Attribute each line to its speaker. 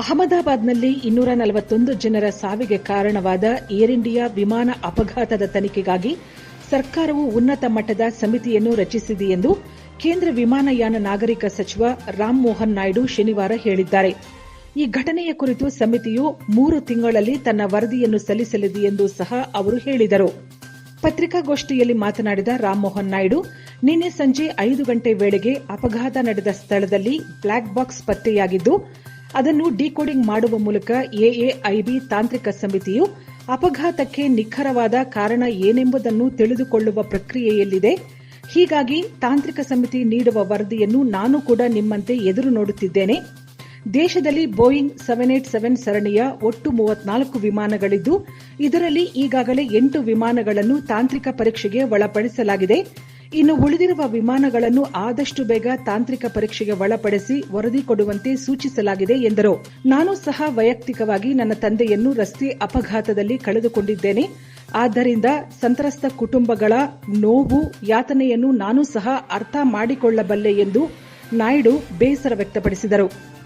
Speaker 1: ಅಹಮದಾಬಾದ್ನಲ್ಲಿ ಇನ್ನೂರ ನಲವತ್ತೊಂದು ಜನರ ಸಾವಿಗೆ ಕಾರಣವಾದ ಏರ್ ಇಂಡಿಯಾ ವಿಮಾನ ಅಪಘಾತದ ತನಿಖೆಗಾಗಿ ಸರ್ಕಾರವು ಉನ್ನತ ಮಟ್ಟದ ಸಮಿತಿಯನ್ನು ರಚಿಸಿದೆ ಎಂದು ಕೇಂದ್ರ ವಿಮಾನಯಾನ ನಾಗರಿಕ ಸಚಿವ ರಾಮಮೋಹನ್ ನಾಯ್ಡು ಶನಿವಾರ ಹೇಳಿದ್ದಾರೆ. ಈ ಘಟನೆಯ ಕುರಿತು ಸಮಿತಿಯು ಮೂರು ತಿಂಗಳಲ್ಲಿ ತನ್ನ ವರದಿಯನ್ನು ಸಲ್ಲಿಸಲಿದೆ ಎಂದು ಸಹ ಅವರು ಹೇಳಿದರು. ಪತ್ರಿಕಾಗೋಷ್ಠಿಯಲ್ಲಿ ಮಾತನಾಡಿದ ರಾಮಮೋಹನ್ ನಾಯ್ಡು, ನಿನ್ನೆ ಸಂಜೆ ಐದು ಗಂಟೆ ವೇಳೆಗೆ ಅಪಘಾತ ನಡೆದ ಸ್ಥಳದಲ್ಲಿ ಬ್ಲಾಕ್ ಬಾಕ್ಸ್ ಪತ್ತೆಯಾಗಿದ್ದು ಅದನ್ನು ಡಿಕೋಡಿಂಗ್ ಮಾಡುವ ಮೂಲಕ ಎಎಐಬಿ ತಾಂತ್ರಿಕ ಸಮಿತಿಯು ಅಪಘಾತಕ್ಕೆ ನಿಖರವಾದ ಕಾರಣ ಏನೆಂಬುದನ್ನು ತಿಳಿದುಕೊಳ್ಳುವ ಪ್ರಕ್ರಿಯೆಯಲ್ಲಿದೆ. ಹೀಗಾಗಿ ತಾಂತ್ರಿಕ ಸಮಿತಿ ನೀಡುವ ವರದಿಯನ್ನು ನಾನು ಕೂಡ ನಿಮ್ಮಂತೆ ಎದುರು ನೋಡುತ್ತಿದ್ದೇನೆ. ದೇಶದಲ್ಲಿ ಬೋಯಿಂಗ್ ಸೆವೆನ್ ಏಟ್ ಸೆವೆನ್ ಸರಣಿಯ ಒಟ್ಟು ಮೂವತ್ನಾಲ್ಕು ವಿಮಾನಗಳಿದ್ದು, ಇದರಲ್ಲಿ ಈಗಾಗಲೇ ಎಂಟು ವಿಮಾನಗಳನ್ನು ತಾಂತ್ರಿಕ ಪರೀಕ್ಷೆಗೆ ಒಳಪಡಿಸಲಾಗಿದೆ. ಇನ್ನು ಉಳಿದಿರುವ ವಿಮಾನಗಳನ್ನು ಆದಷ್ಟು ಬೇಗ ತಾಂತ್ರಿಕ ಪರೀಕ್ಷೆಗೆ ಒಳಪಡಿಸಿ ವರದಿ ಕೊಡುವಂತೆ ಸೂಚಿಸಲಾಗಿದೆ ಎಂದರು. ನಾನು ಸಹ ವೈಯಕ್ತಿಕವಾಗಿ ನನ್ನ ತಂದೆಯನ್ನು ರಸ್ತೆ ಅಪಘಾತದಲ್ಲಿ ಕಳೆದುಕೊಂಡಿದ್ದೇನೆ. ಆದ್ದರಿಂದ ಸಂತ್ರಸ್ತ ಕುಟುಂಬಗಳ ನೋವು, ಯಾತನೆಯನ್ನು ನಾನು ಸಹ ಅರ್ಥ ಮಾಡಿಕೊಳ್ಳಬಲ್ಲೆ ಎಂದು ನಾಯ್ಡು ಬೇಸರ ವ್ಯಕ್ತಪಡಿಸಿದರು.